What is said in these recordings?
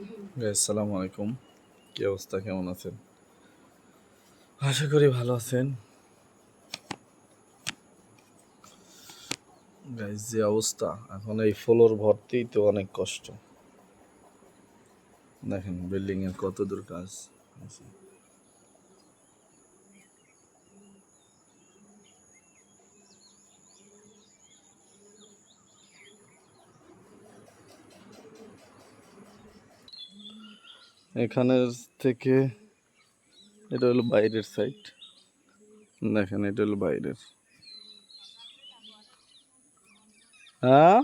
আসসালামু আলাইকুম। কি অবস্থা? কেমন আছেন? আশা করি ভালো আছেন। গাইজ যে অবস্থা এখন এই ফ্লোর ভর্তি তো অনেক কষ্ট। দেখেন বিল্ডিং এর কত দূর কাজ। আছে। এখানের থেকে এটা হলো বাইরের সাইড দেখেন, এটা হলো বাইরের। হ্যাঁ?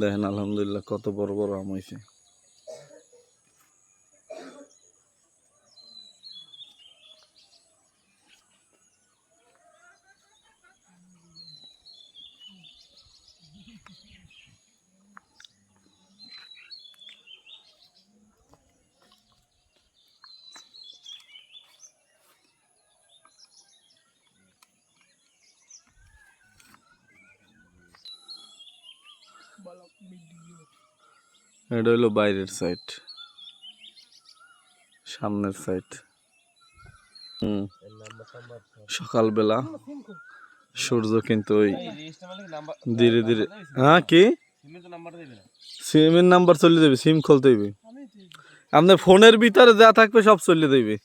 দেখেন, আলহামদুলিল্লাহ, কত বড় বড় আম হয়েছে এটা হলো বাইরের সাইড সামনের সাইড সকালবেলা সূর্য কিন্তু ওই ধীরে ধীরে হ্যাঁ কি? সিমের নাম্বার চলে যাবে, সিম খুলতে হইবে। আপনার ফোনের ভিতরে যা থাকবে সব চলে যাবে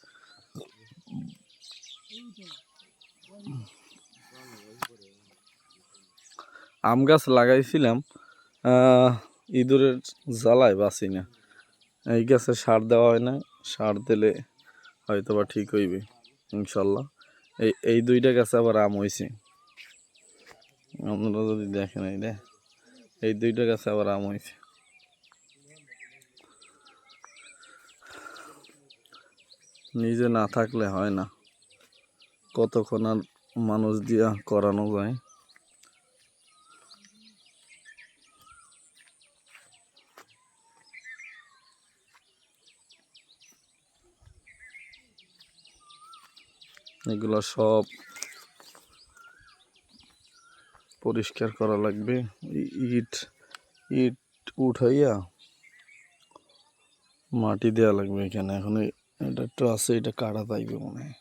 আম গাছ লাগাইছিলাম ইঁদুরের জ্বালায় বাঁচি না। এই গাছে সার দেওয়া হয় না। সার দিলে হয়তো বা ঠিক হইবে, ইনশাল্লাহ। এই এই দুইটা গাছে আবার আম হয়েছে আপনারা যদি দেখেন এই রে এই দুইটা গাছে আবার আম হয়েছে নিজে না থাকলে হয় না। কতক্ষণ আর মানুষ দিয়া করানো যায়? এগুলো সব পরিষ্কার করা লাগবে। ইট ইট উঠাইয়া মাটি দেওয়া লাগবে এখানে। এখন এটা একটু আছে, এটা কাটা যাইবে মনে হয়।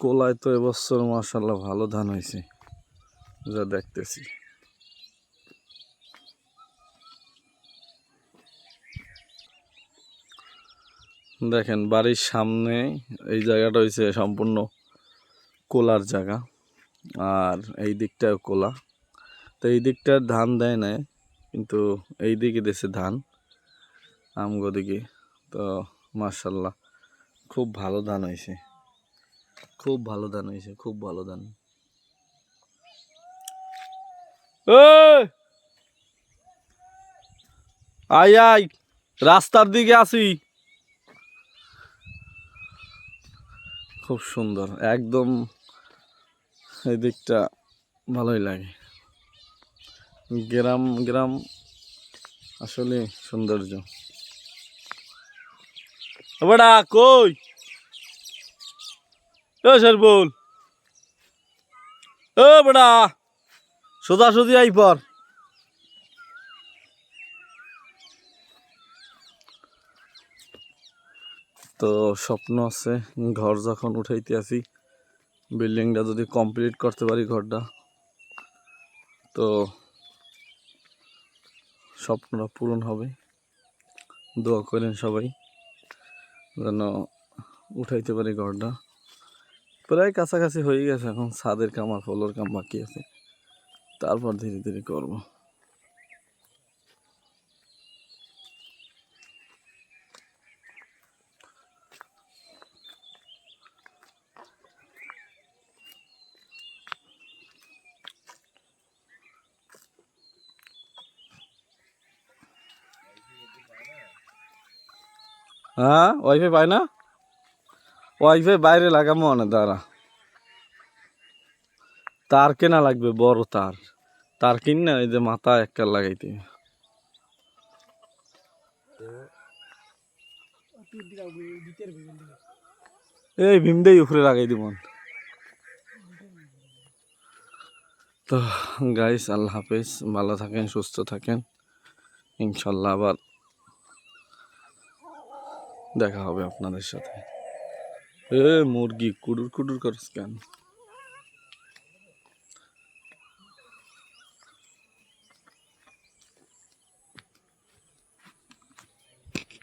কোলায় তো এবছর মাসাল্লাহ ভালো ধান হয়েছে যা দেখতেছি। দেখেন, বাড়ির সামনে এই জায়গাটা হয়েছে সম্পূর্ণ কোলার জায়গা, আর এই দিকটাও কোলা। তো এই দিকটা ধান দেয় না কিন্তু এই দিকে দেশে ধান আমগো দিকে তো মার্শাল্লাহ খুব ভালো ধান হয়েছে খুব ভালো ধান হয়েছে খুব ভালো ধান! আয় আয়, রাস্তার দিকে আসি। খুব সুন্দর। একদম এই দিকটা ভালোই লাগে। গ্রাম গ্রাম আসলে সৌন্দর্য। বেটা কই? ও বল ও সোজা সুজি আই পর। তো স্বপ্ন আছে, ঘর যখন উঠাইতে আসি, বিল্ডিংটা যদি কমপ্লিট করতে পারি ঘরটা, তো স্বপ্নটা পূরণ হবে। দোয়া করেন সবাই, যেন উঠাইতে পারি ঘরটা। প্রায় কাছাকাছি হয়ে গেছে এখন, ছাদের কাম আর ফলোর কাম বাকি আছে। তারপর ধীরে ধীরে করব। হ্যাঁ ওয়াইফাই পায় না? ওয়াইফাই বাইরে লাগাবো না দাঁড়া। তার কেনা লাগবে, বড় তার। তার কিন না, এই যে মাথা একটা লাগাইতে। এই ভীমদেই উপরে লাগাই দিব। তো গাইস আল্লাহ হাফেজ, ভালো থাকেন, সুস্থ থাকেন। ইনশাল্লাহ আবার দেখা হবে আপনাদের সাথে। এ মুরগি কুডুর কুডুর করস কেন?